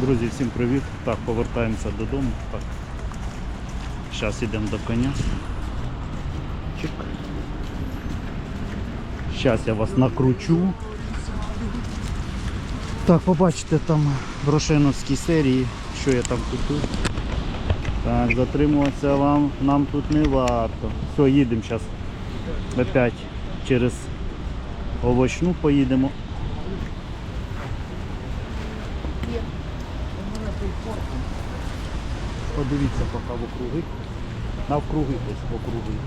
Друзі, всім привіт. Так, повертаємося додому. Так. Зараз йдемо до коня. Чик. Зараз я вас накручу. Так, побачите там в серії, що я там купив. Так, затримуватися вам нам тут не варто. Все, їдемо зараз опять через овочну поїдемо. Подивіться поки в округи. Навкруги десь в округи.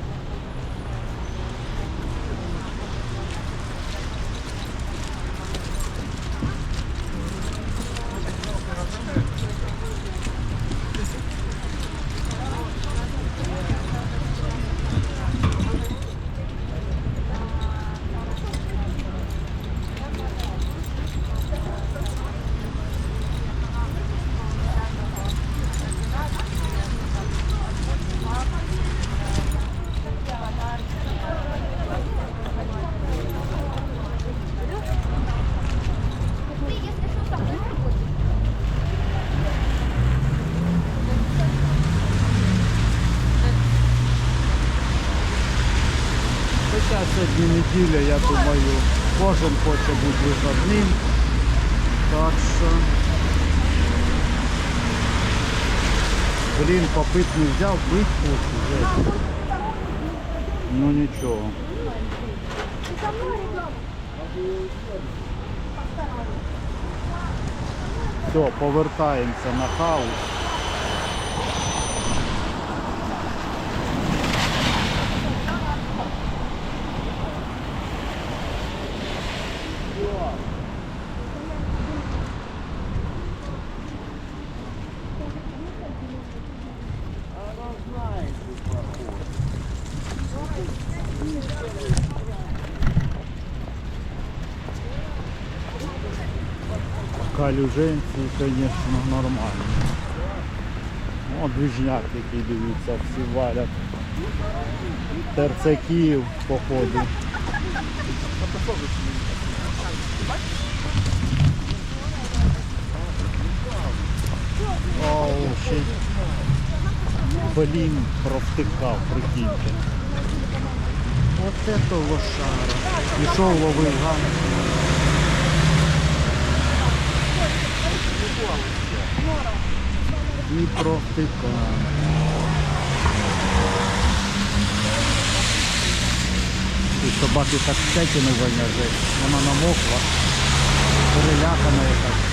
Хоча сьогодні неділя, я думаю, кожен хоче бути вихідним. Так що. Блін, попит не взяв, бить хочу. Ну нічого. Все, повертаємося на хаус. Калюженці, звісно, нормально. О, двіжняк який дивіться, всі валять. Терцяків, походу. Оу, ще Блін, провтикав, прикиньте. Оце то лошара. Пішов ловив ган. І провтикав. І собаки так всякі не воняже. Вона намокла, перелякана якась.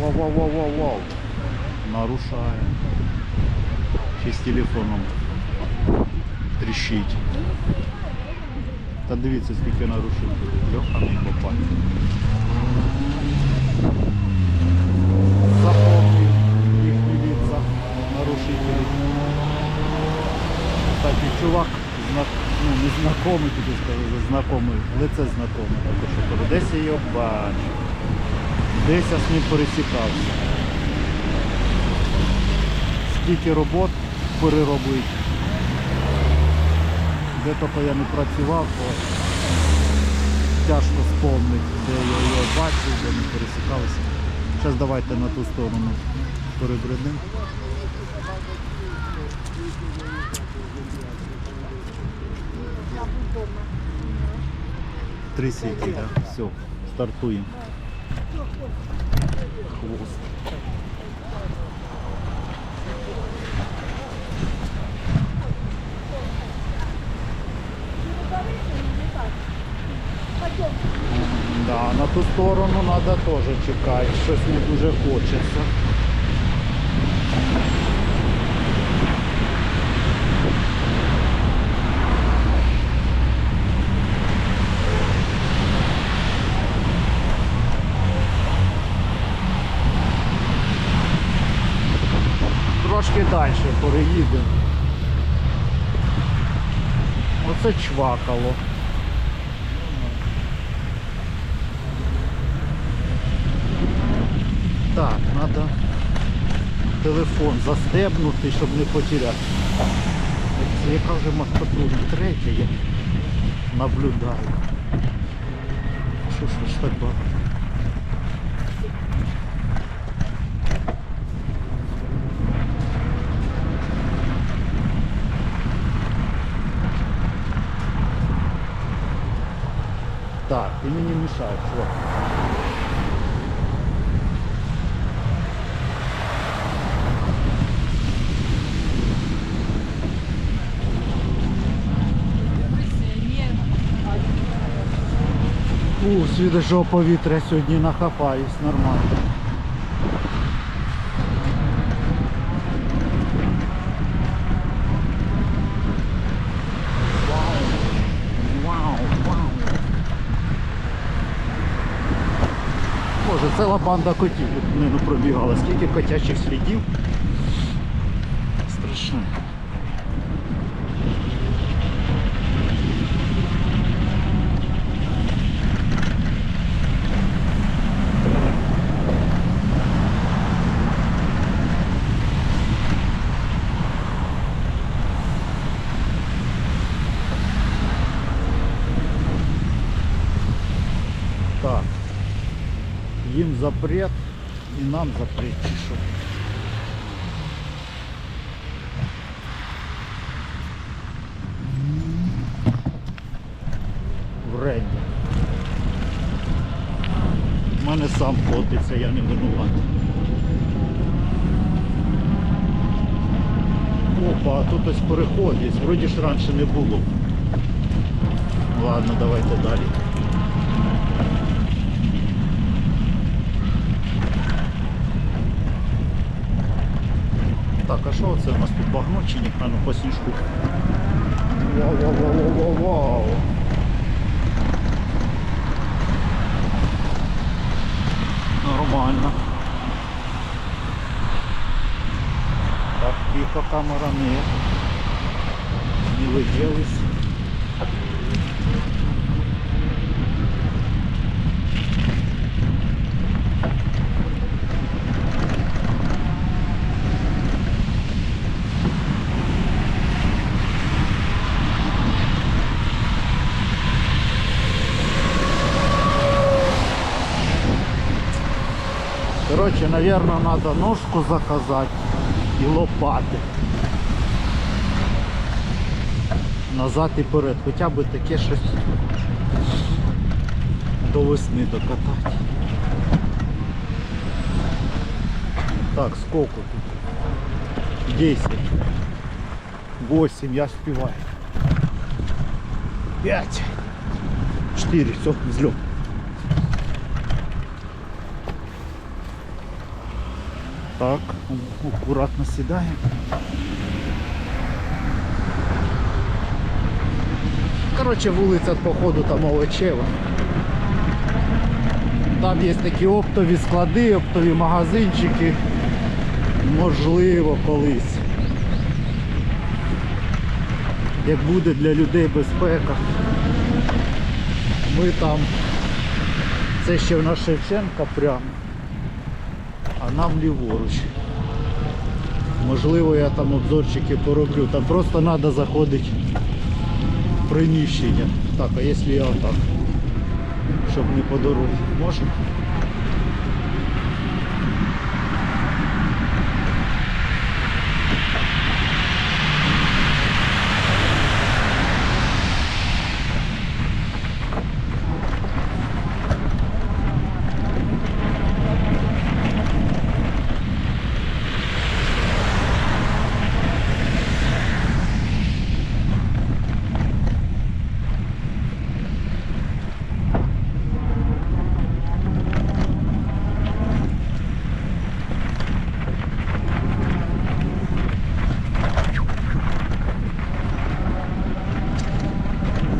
Воу-воу-воу-воу-воу. Нарушає. Ще з телефоном тріщить. Та дивіться, скільки нарушив. Льоханий попа. Запомнив їхні лица нарушителі. Кстати, чувак, знак, ну не знакомий, туди сказали, знакомий, лице знакоме. Так що десь я його бачу. Десь я з ним пересікався. Скільки робот переробить. Де тільки я не працював, то тяжко спомнити, де я його бачив, де ми пересікалися. Зараз давайте на ту сторону перебредемо. Три сіті, так. Все, стартуємо. Хвост. Да, на ту сторону треба теж чекати, щось не дуже хочеться. Трошки далі переїдемо. Оце чвакало. Так, треба телефон застебнути, щоб не потеряти. Це яка вже москотура? Третя я наблюдаю. що ж так багато? Так, ти мені мішаєш, чувак. У, свіжого повітря сьогодні нахапаюсь, нормально. Боже, ціла банда котів тут пробігала. Скільки котячих слідів. Запрет і нам запрет. що? Вредні. У мене сам котиться, я не винуватий. Опа, а тут ось переход є. Вроді ж раніше не було. Ладно, давайте далі. Так, а що це у нас тут багно чи ні? А ну по сніжку. Вау, вау, вау, вау, вау. Нормально. Так, тихо, камера не. Не виділись. Короче, наверное, надо ножку заказать и лопати. Назад і вперед. Хоча б таке щось до весни докатати. Так, сколько тут? 10. 8, я співаю. 5. 4, все, взлет. Так, аккуратно сідаємо. Коротше, вулиця походу там овочева. Там є такі оптові склади, оптові магазинчики. Можливо, колись. Як буде для людей безпека. Ми там. Це ще в нас Шевченка прямо а нам ліворуч. Можливо, я там обзорчики пороблю. Там просто треба заходити в приміщення. Так, а якщо я отак? Щоб не по дорозі. Можна?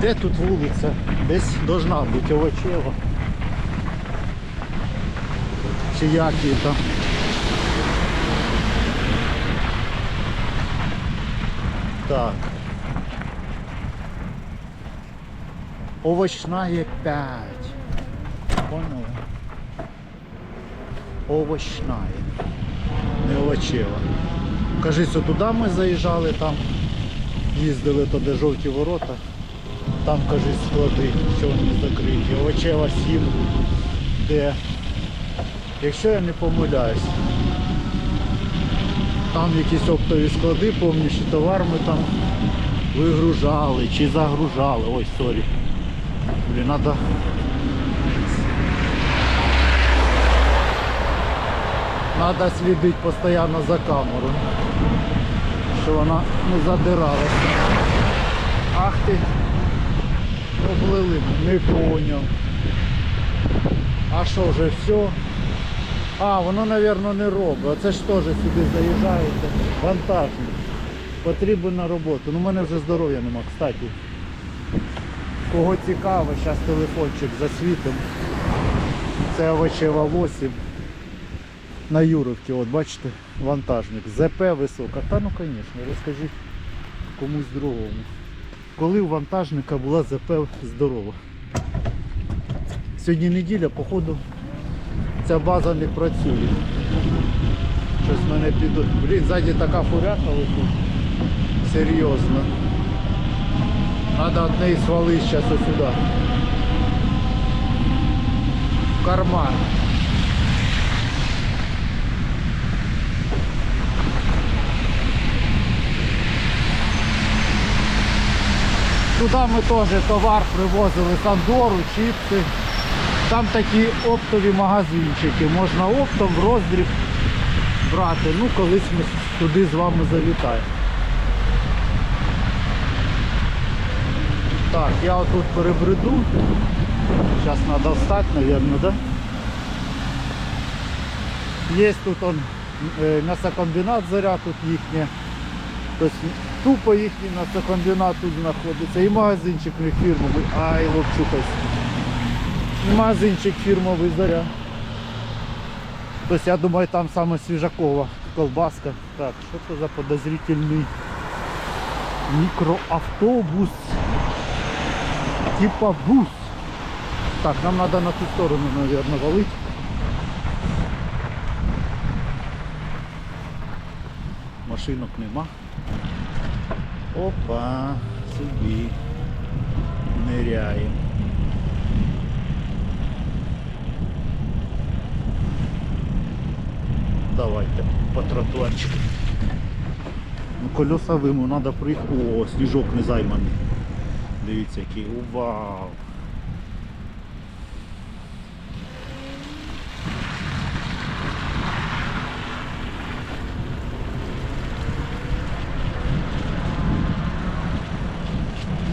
Де тут вулиця? Десь должна бути овочева. Чи як її там? Так. Овощная 5. Поняли? Овощная. Не овочева. Кажись, туди ми заїжджали там. Їздили то де жовті ворота. Там, кажуть, склади, що вони закриті. Овочева 7, де, якщо я не помиляюсь, там якісь оптові склади, повніші товар ми там вигружали чи загружали. Ой, сорі. Блін, надо. Надо слідити постійно за камерою, щоб вона не задиралася. Ах ти, облили, не поняв. А що вже все? А, воно, мабуть, не робить. Оце ж теж сюди заїжджаєте. Вантажник. Потрібен на роботу. Ну, в мене вже здоров'я нема, кстати. Кого цікаво, зараз телефончик засвітим. Це овочева 8. На Юровці, от бачите, вантажник. ЗП висока. Та ну звісно, розкажіть комусь другому. Коли у вантажника була ЗП здорова. Сьогодні неділя, походу, ця база не працює. Щось мене піду. Блін, ззаді така фуряка летить. Серйозно. Надо от неї свалити зараз сюди. В карман. Туди ми теж товар привозили з Андору, чіпси. Там такі оптові магазинчики. Можна оптом в роздріб брати. Ну, колись ми туди з вами завітаємо. Так, я отут перебреду. Зараз треба встати, мабуть, да? Є тут он, е, м'ясокомбінат заря, тут їхнє. Тупо їхній м'ясокомбінат тут знаходиться. І магазинчик них фірмовий. Ай, лопчухайся. І магазинчик фірмовий заря. Тобто я думаю там саме свіжакова колбаска. Так, що це за подозрительний мікроавтобус? Типа бус. Так, нам треба на ту сторону, мабуть, валити. Машинок нема. Опа, собі ниряє. Давайте по тротуарчику. Ну, колеса виму, треба проїхати. О, сніжок незайманий. Дивіться який. Вау!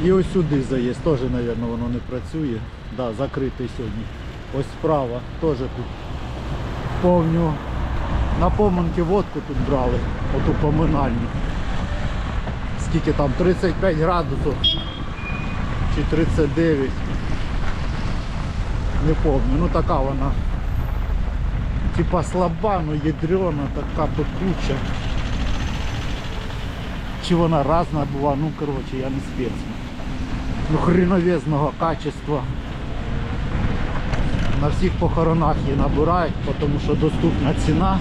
І ось сюди заїзд, теж, мабуть, воно не працює. Да, закритий сьогодні. Ось справа теж тут повню. На поминки водку тут брали, оту поминальну. Скільки там, 35 градусів чи 39. Не пам'ятаю, ну така вона. Типа слаба, ну ядрена, така пекуча. Чи вона разна була, ну коротше, я не спец. Ну хреновезного качества. На всіх похоронах її набирають, тому що доступна ціна.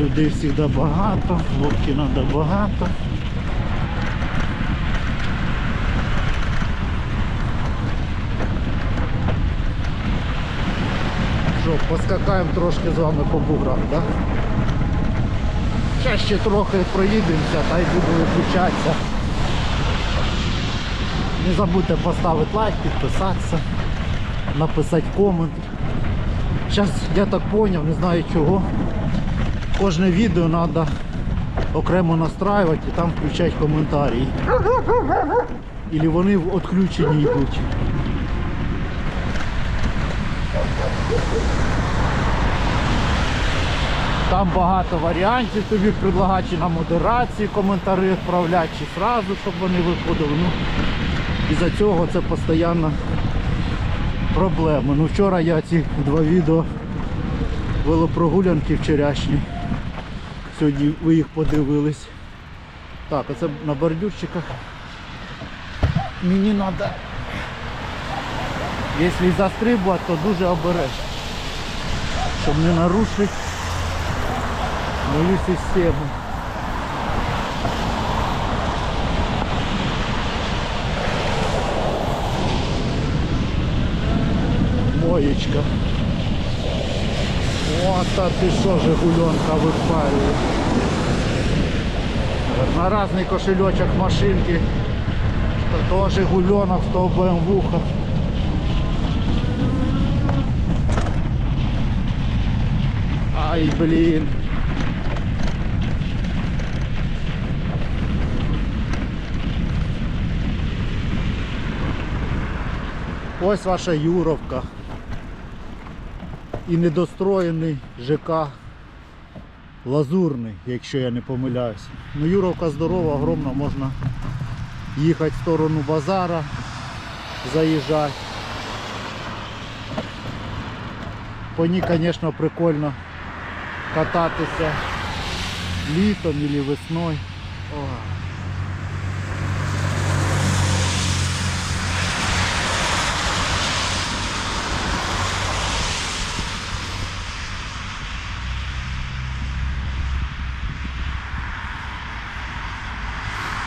Людей завжди багато, водки треба багато. Що, поскакаємо трошки з вами по буграх, так? Да? Зараз ще трохи проїдемося та й буду виключатися. Не забудьте поставити лайк, підписатися, написати комент. Зараз я так зрозумів, не знаю чого. Кожне відео треба окремо настраювати і там включати коментарі. Ілі вони відключені йдуть. Там багато варіантів тобі предлагають чи на модерації коментарі відправляти, чи одразу, щоб вони виходили. Ну, і за цього це постійно проблема. Ну вчора я ці два відео велопрогулянки вчорашні. Сьогодні ви їх подивились. Так, оце на бордюрчиках. Мені треба, якщо застрибувати, то дуже обережно, щоб не нарушити мою систему. Двоєчка. О, та ти що, Жигуленка випарює. На разний кошельочок машинки. То, то Жигуленок, то БМВуха. Ай, блін. Ось ваша Юровка. І недостроєний ЖК Лазурний, якщо я не помиляюсь. Ну Юровка здорова, огромна, можна їхати в сторону базара, заїжджати. По ній, звісно, прикольно кататися літом або весною.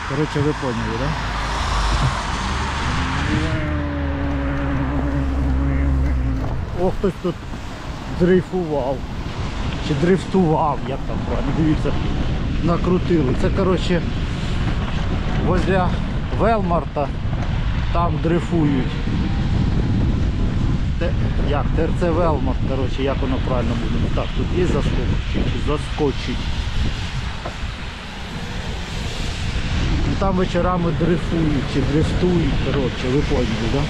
Ой. Короче, ви поняли, да? О, хтось тут дрейфував. Чи дрифтував, як там правильно. Дивіться, накрутили. Це коротше возле Велмарта там дрейфують. Те, як, ТРЦ Велмарт, коротше, як воно правильно буде. Так, тут є заскочить, заскочить. Там вечорами дрифують чи дрифтують, коротше, ви поняли, да?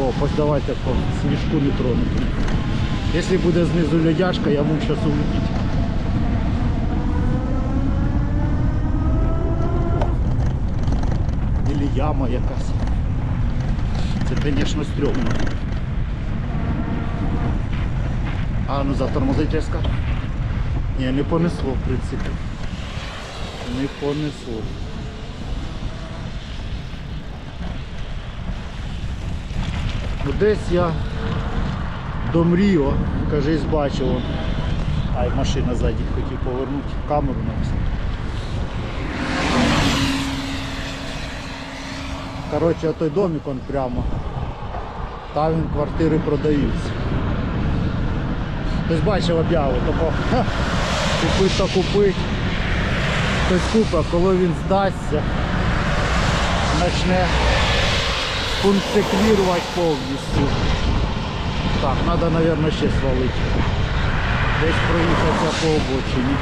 О, давайте по сніжку не тронути. Якщо буде знизу лядяшка, я можу зараз улетіти. Или яма якась. Це, звісно, стрьомно. А, ну затормозить резко. Ні, не понесло, в принципі. Не понесло. Ну, Десь я до Мріо, кажись, бачив. Ай, машина ззаді хотів повернути камеру на все. Коротше, той домик он прямо. Там він квартири продаються. Хтось бачив об'яву, тако купить то купить. Хтось купить, коли він здасться, почне функціонувати повністю. Так, треба, мабуть, ще свалити. Десь проїхатися по обочині.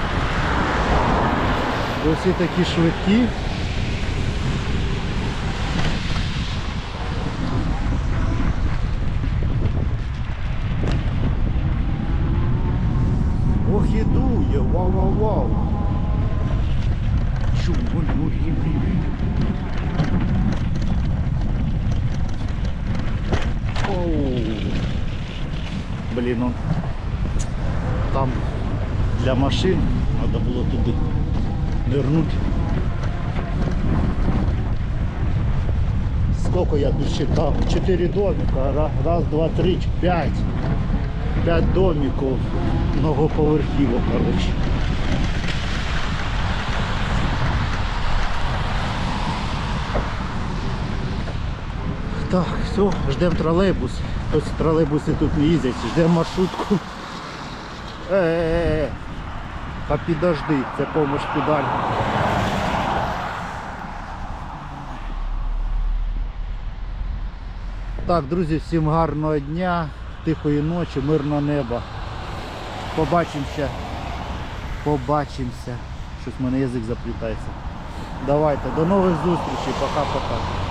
Бо всі такі швидкі. Ох, і дує, вау-вау-вау. Оу. Блін, он там для машин треба було туди нирнути. Сколько я тут считав? Чотири домика. Раз, два, три, п'ять. П'ять домиків многоповерхівок, коротше. Так, все, ждемо тролейбус. Ось тролейбуси тут не їздять, ждемо маршрутку. Е-е-е. Та підожди, це помощ педаль. Так, друзі, всім гарного дня, тихої ночі, мирного неба. Побачимося. Побачимося. Щось в мене язик заплітається. Давайте, до нових зустрічей, пока-пока.